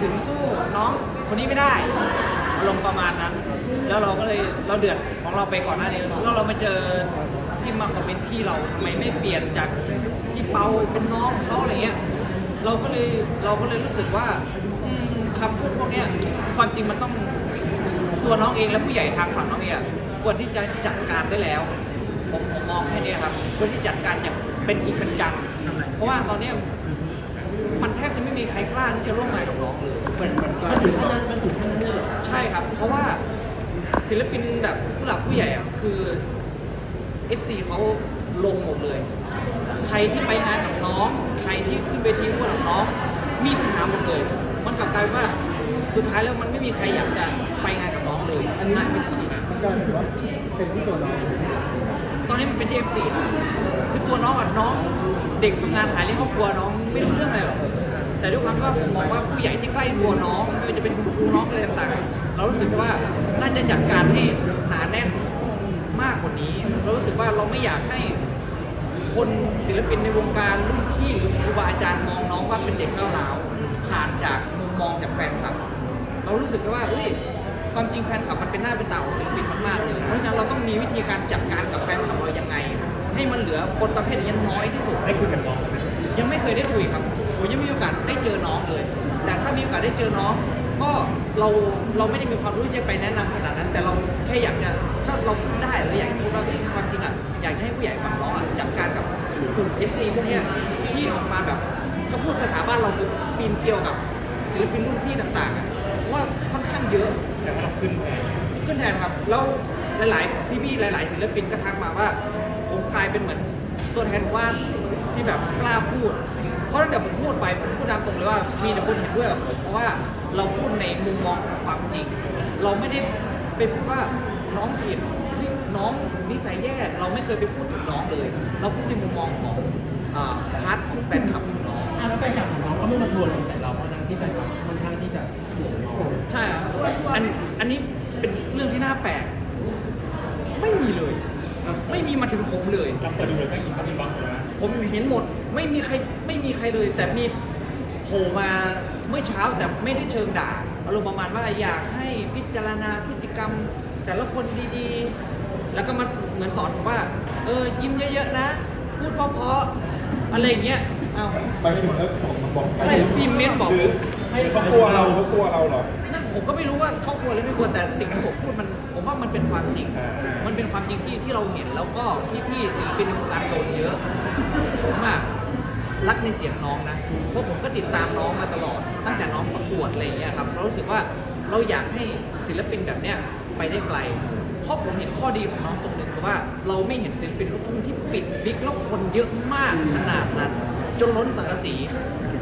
ถึงสู้น้องคนนี้ไม่ได้อารมณ์ประมาณนั้น แล้วเราก็เลยเราเดือดของเราไปก่อนหน้านี้แล้วเรามาเจอที่มาคอมเมนต์พี่เราทำไมไม่เปลี่ยนจากพี่เปาเป็นน้องเขาอะไรเงี้ยเราก็เลยเราก็เลยรู้สึกว่าอืมคำพูดพวกเนี้ยความจริงมันต้องตัวน้องเองและผู้ใหญ่ทางฝั่งน้องเองอะควรที่จะจัดการได้แล้วผมผมมองแค่นี้ครับควรที่จัดการอย่างเป็นจริงเป็นจังเพราะว่าตอนนี้ มันแทบจะไม่มีใครกล้าที่จะร่วมงานกับน้องเลย เหมือนมันกลามัยนถึงขั้นนั้นมันถึงขั้นนั้นเลยเหรอใช่ครับ เพราะว่าศิลปินแบบผู้หลักผู้ใหญ่อะคือ FC เขาลงหมดเลย ใครที่ไปงานกับน้อง ใครที่ขึ้นเวทีร่วมกับน้อง มีปัญหาหมดเลย มันกลับกลายเป็นว่าสุดท้ายแล้วมันไม่มีใครอยากจะไปงานกับน้องเลยอันนี้นั่นมัเป็นนที่มามันกลายเป็นว่าเป็นที่ตัวน้อง ตอนนี้มันเป็นที่ FC นะคือตัวน้องอะน้องเด็กทำงานหาเลี้ยงครอบครัวน้องไม่รู้เรื่องอะไรหรอกแต่ด้วยความที่ว่าผมมองว่าผู้ใหญ่ที่ใกล้ตัวน้องไม่ว่าจะเป็นคุณครูน้องอะไรต่างๆเรารู้สึกว่าน่าจะจัดการให้หนาแน่นมากกว่านี้ เรารู้สึกว่าเราไม่อยากให้คนศิลปินในวงการรุ่นพี่หรือครูบาอาจารย์มองน้องว่าเป็นเด็กก้าวร้าวผ่านจากมุมมองจากแฟนคลับ เรารู้สึกว่าเอ้ย ความจริงแฟนคลับมันเป็นหน้าเป็นตาของศิลปินมากๆเลย เพราะฉะนั้นเราต้องมีวิธีการจัดการกับแฟนคลับเรายังไง ให้มันเหลือคนประเภทนี้น้อยที่สุด ได้คุยกับน้องไหมยังไม่เคยได้คุยครับผมยังไม่มีโอกาสได้เจอน้องเลย แต่ถ้ามีโอกาสได้เจอน้อง ก็เราเราไม่ได้มีความรู้ที่จะไปแนะนำขนาดนั้น แต่เราแค่อยากจะถ้าเราพูดได้เราอยากจะพูดว่าเฮ้ยความจริงอะอยากจะให้ผู้ใหญ่ฝั่งน้องอะจัดการกับกลุ่ม FC พวกเนี้ยที่ออกมาแบบเขาพูดภาษาบ้านเราคือปีนเกลียวกับศิลปินรุ่นพี่ต่างๆอะว่าค่อนข้างเยอะ แต่ว่าเราขึ้นแทนขึ้นแทนครับ แล้วหลายๆพี่ๆหลาย ๆ ศิลปินก็ทักมาว่า ผมกลายเป็นเหมือนตัวแทนว่านที่แบบกล้าพูด เพราะตั้งแต่ผมพูดไปผมพูดตามตรงเลยว่ามีแต่คนเห็นด้วยกับผมเพราะว่าเราพูดในมุมมองของความจริง เราไม่ได้ไปพูดว่าน้องผิดเฮ้ยน้องนิสัยแย่เราไม่เคยไปพูดถึงน้องเลย เราพูดในมุมมองของอ่าพาร์ทของแฟนคลับของน้อง อะแล้วแฟนคลับของน้องเขาไม่มาทวงอะไรใส่เราเพราะทั้งที่แฟนคลับ อันอันนี้เป็นเรื่องที่น่าแปลก ไม่มีเลย ไม่มีมาถึงผมเลย เราเปิดดูเลยก็ยินเขามีบล็อกเลยนะผมเห็นหมดไม่มีใครไม่มีใครเลย แต่มีโผล่มาเมื่อเช้าแต่ไม่ได้เชิงด่าอารมณ์ประมาณว่าอยากให้พิจารณาพฤติกรรม แต่ละคนดีๆ แล้วก็มาเหมือนสอนผมว่า เออยิ้มเยอะๆนะ พูดเพราะๆอะไรอย่างเงี้ยเอาไปถึงแล้วบอกมาบอกอะไรพิมพ์เมนต์บอก คือให้เขากลัวเราเขากลัวเราเหรอนั่น ผมก็ไม่รู้ว่าเขากลัวหรือไม่กลัวแต่สิ่งที่ผมพูดมันผมว่ามันเป็นความจริง มันเป็นความจริงที่ที่เราเห็นแล้วก็พี่ๆศิลปินในวงการโดนเยอะ ผมอะรักในเสียงน้องนะเพราะผมก็ติดตามน้องมาตลอด ตั้งแต่น้องประกวดอะไรอย่างเงี้ยครับเรารู้สึกว่าเราอยากให้ศิลปินแบบเนี้ยไปได้ไกลเพราะผมเห็นข้อดีของน้องตรงหนึ่งคือว่าเราไม่เห็นศิลปินลูกทุ่งที่ปิดบิ๊กแล้วคนเยอะมากขนาดนั้น จนล้นสังกะสี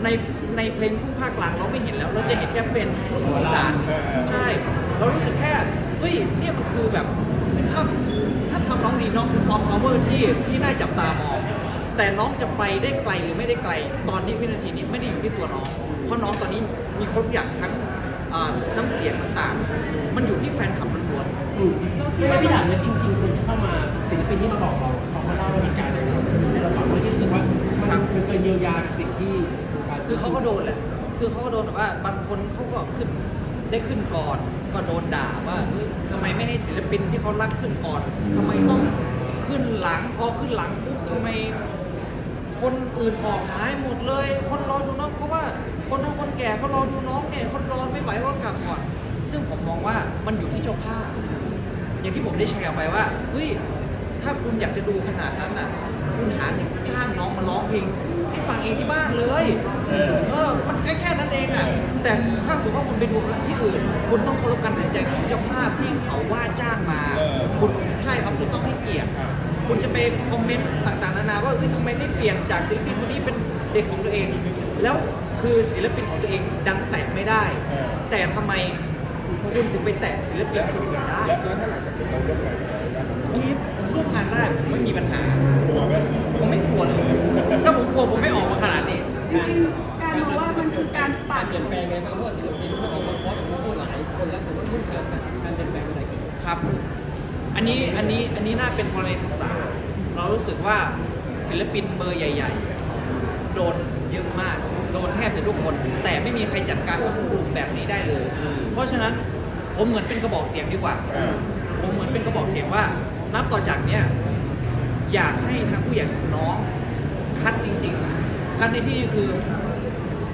ในในเพลงพุ่งภาคกลางเราไม่เห็นแล้ว เราจะเห็นแค่เป็นลูกทุ่งอีสานใช่ เรารู้สึกแค่เฮ้ยเนี่ยมันคือแบบถ้าถ้าทำน้องดีน้องคือซอฟต์พาวเวอร์ที่ที่น่าจับตามองแต่น้องจะไปได้ไกลหรือไม่ได้ไกล ตอนนี้วินาทีนี้ไม่ได้อยู่ที่ตัวน้อง เพราะน้องตอนนี้มีครบอย่างทั้งอ่าน้ำเสียงต่างๆ มันอยู่ที่แฟนคลับล้วนอืมไม่พี่ถามเลยจริงๆคนที่เข้ามาศิลปินที่มาบอกเราเขามาเล่าเหตุการณ์อะไรให้เราให้เราฟังว่าที่รู้สึกว่ามันมันเกินเยียวยากับสิ่งที่วงการๆ คือเขาก็โดนแหละ คือเขาก็โดนแบบว่าบางคนเขาก็ขึ้นได้ขึ้นก่อนก็โดนด่าว่าเฮ้ยทำไมไม่ให้ศิลปินที่เขารักขึ้นก่อนทำไมต้องขึ้นหลังพอขึ้นหลังปุ๊บทำไม คนอื่นออกหายหมดเลย คนรอดูน้องเพราะว่าคนทั้งคนแก่เขารอดูน้องเนี่ยคนรอไม่ไหวก็กลับก่อน ซึ่งผมมองว่ามันอยู่ที่เจ้าภาพอย่างที่ผมได้แชร์ไปว่าเฮ้ย ถ้าคุณอยากจะดูขนาดนั้นน่ะ คุณหาเด็กจ้างน้องมาร้องเพลงให้ฟังเองที่บ้านเลย เออ มันแค่แค่นั้นเองอะ แต่ถ้าสมมติว่าคุณไปดูที่อื่น คุณต้องเคารพการตัดสินใจของเจ้าภาพที่เขาว่าจ้างมาเออคุณใช่ครับคุณต้องให้เกียรติ คุณจะไปคอมเมนต์ต่างๆนานาว่าเฮ้ยทำไมไม่เปลี่ยนจากศิลปินคนนี้เป็นเด็กของตัวเอง แล้วคือศิลปินของตัวเองดันแตะไม่ได้เออแต่ทำไมคุณถึงไปแตะศิลปินคนอื่นได้ แล้วแล้วถ้าหลังจากนี้เราร่วมงานกับเราได้ที่ ร่วมงานได้ผมไม่มีปัญหากลัวไหมผมไม่กลัวเลยถ้าผมกลัวผมไม่ออกมาขนาดนี้จริงๆการมองว่ามันคือการปัดเปลี่ยนแปลงไงบ้างเพราะว่าศิลปินเขาออกมาโพสต์ผมก็พูดหลายคนแล้วผมก็พูดเกิดการเปลี่ยนแปลงอะไรเกิดขึ้นครับ อันนี้อันนี้อันนี้น่าเป็นกรณีศึกษา เรารู้สึกว่าศิลปินเบอร์ใหญ่ ๆ โดนเยอะมาก โดนแทบจะทุกคน แต่ไม่มีใครจัดการกับกลุ่มแบบนี้ได้เลย เพราะฉะนั้นผมเหมือนเป็นกระบอกเสียงดีกว่าอ่าผมเหมือนเป็นกระบอกเสียงว่า นับต่อจากเนี้ยอยากให้ทางผู้ใหญ่ของน้องคัดจริงๆคัดในที่นี้คือ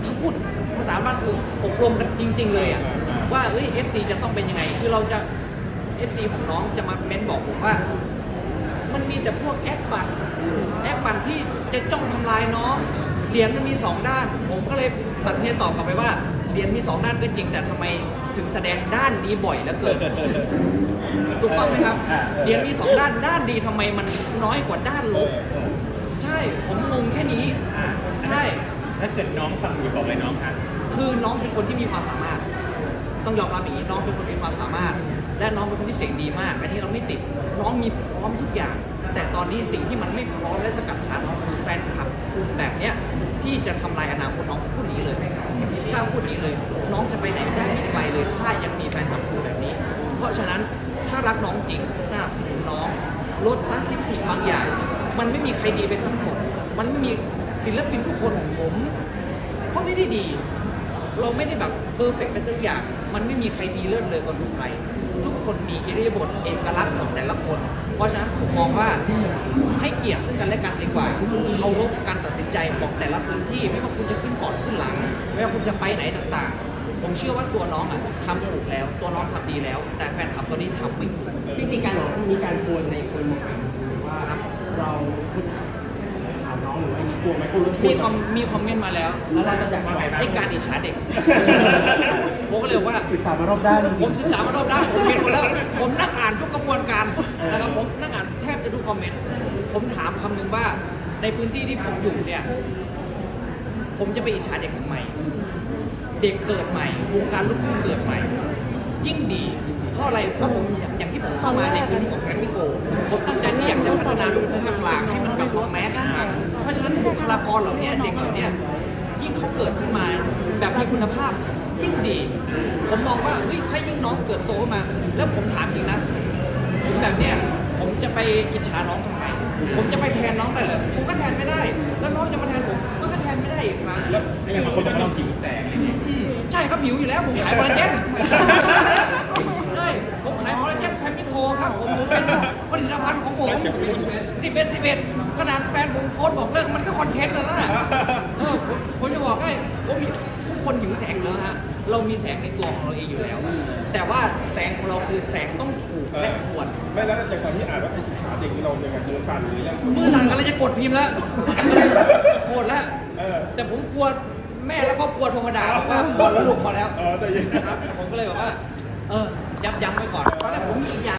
ถ้าพูดภาษาบ้านคืออบรมกันจริง ๆ เลยอะว่าเอ้ย FC จะต้องเป็นยังไง คือเราจะ FC ของน้องจะมาเม้นบอกผมว่า มันมีแต่พวกแอคบัตรแอคบัตรที่จะจ้องทำลายน้องเหรียญมันมีสองด้าน ผมก็เลยตัดเทตอบกลับไปว่าเหรียญมีสองด้านก็จริงแต่ทำไม ถึงแสดงด้านนี้บ่อยเหลือเกินถูกต้องไหมครับเหรียญมีสองด้านด้านดีทำไมมันน้อยกว่าด้านลบ ใช่ผมงงแค่นี้ใช่ ถ้าเกิดน้องฟังอยู่บอกเลยน้องครับคือน้องเป็นคนที่มีความสามารถ ต้องยอมรับอย่างนี้น้องเป็นคนมีความสามารถ และน้องเป็นคนที่เสียงดีมากอันนี้เราไม่ติด น้องมีพร้อมทุกอย่าง แต่ตอนนี้สิ่งที่มันไม่พร้อมและสกัดขาน้องคือแฟนคลับกลุ่มแบบเนี้ยที่จะทำลายอนาคตน้องพูดอย่างนี้เลยกล้าพูดอ ถ้างนี้เลย น้องจะไปไหนได้ไม่ไกลเลยถ้ายังมีแฟนคลับคู่แบบนี้ เพราะฉะนั้นถ้ารักน้องจริงสนับสนุนน้องลดซักทิฏฐิบางอย่าง มันไม่มีใครดีไปทั้งหมดมันไม่มีศิลปินทุกคนของผมก็ไม่ได้ดี เราไม่ได้แบบเพอร์เฟกต์ไปสักอย่าง มันไม่มีใครดีเลิศเลยกว่าใคร ทุกคนมีอิริยาบถเอกลักษณ์ของแต่ละคน เพราะฉะนั้นผมมองว่าให้เกียรติซึ่งกันและกันดีกว่าเคารพการตัดสินใจของแต่ละพื้นที่ ไม่ว่าคุณจะขึ้นก่อนขึ้นหลัง ไม่ว่าคุณจะไปไหนต่างๆ ผมเชื่อว่าตัวน้องอะทำถูกแล้ว ตัวน้องทำดีแล้ว แต่แฟนคลับตัวนี้ทำไม่ถูกจริงๆการบอกมีการกวนในคนมองหาว่าเราถามน้องหรือว่ามีกลัวไหมกลัวรถทัวมีร์คอมมีคอมเมนต์มาแล้วแล้วเราจะอยากว่าไงบ้างไอ้การอิจฉาเด็ก ผมก็เลยว่าศึกษามารอบด้านจริผมงศึกษามารอบด้านผมเห็นหมดแล้ว ผมนั่งอ่านทุกกระบวนการนะครับผมนั่งอ่านแทบจะทุกคอมเมนต์ผมถามคำหนึ่งว่าในพื้นที่ที่ผมอยู่เนี่ย ผมจะไปอิจฉาเด็กทำไม เด็กเกิดใหม่วงการลูกทุ่งเกิดใหม่ ยิ่งดีเพราะอะไรเพราะผมอย่างอย่างที่ผมเข้ามาในพื้นที่ของแกรมมี่โกลด์ผมตั้งใจที่อยากจะพัฒนาลูกทุ่งกลางๆให้มันกลับมาแมสมาเพราะฉะนั้นบุคลากรเหล่านี้เด็กเหล่านี้ยิ่งเขาเกิดขึ้นมาแบบมีคุณภาพ ยิ่งดี ผมมองว่าเฮ้ยถ้ายิ่งน้องเกิดโตขึ้นมา แล้วผมถามจริงนะผมแบบเนี้ยผมจะไปอิจฉาน้องทำไม ผมจะไปแทนน้องได้เหรอผมก็แทนไม่ได้ แล้วน้องจะมาแทนผมมันก็แทนไม่ได้อีกครั้งแล้วอย่างบางคนมันต้องผิวแสงอะไรอย่างเงี้ยอืมใช่ครับหิวอยู่แล้วผมขายคอลลาเจนใช่ผมขายคอลลาเจนแพมิโกครับผมผมเป็นผลิตภัณฑ์ของผมสิบเอ็ดสิบเอ็ดขนาดแฟนผมโพสต์บอกเลิกมันก็คอนเทนต์แล้วนะเออผมผมจะบอกให้ผมมีทุก คนหิวแสงแล้วฮะเรามีแสงในตัวของเราเองอยู่แล้ว แต่ว่าแสงของเราคือแสงต้องถูกและควรไม่แล้วแต่ตอนที่อ่านว่าไอ้อิจฉาเด็กนี่เรายังไงมือสั่นหรือยังมือสั่นกันเลยจะกดพิมพ์แล้วโกรธแล้วเออแต่ผมกลัวแม่และครอบครัวโทรมาด่าบอกว่าพอแล้วลูกพอแล้วเออแต่ยังนะครับผมก็เลยแบบว่า เออยับยั้งไว้ก่อนตอนแรกผมมีอีกอย่าง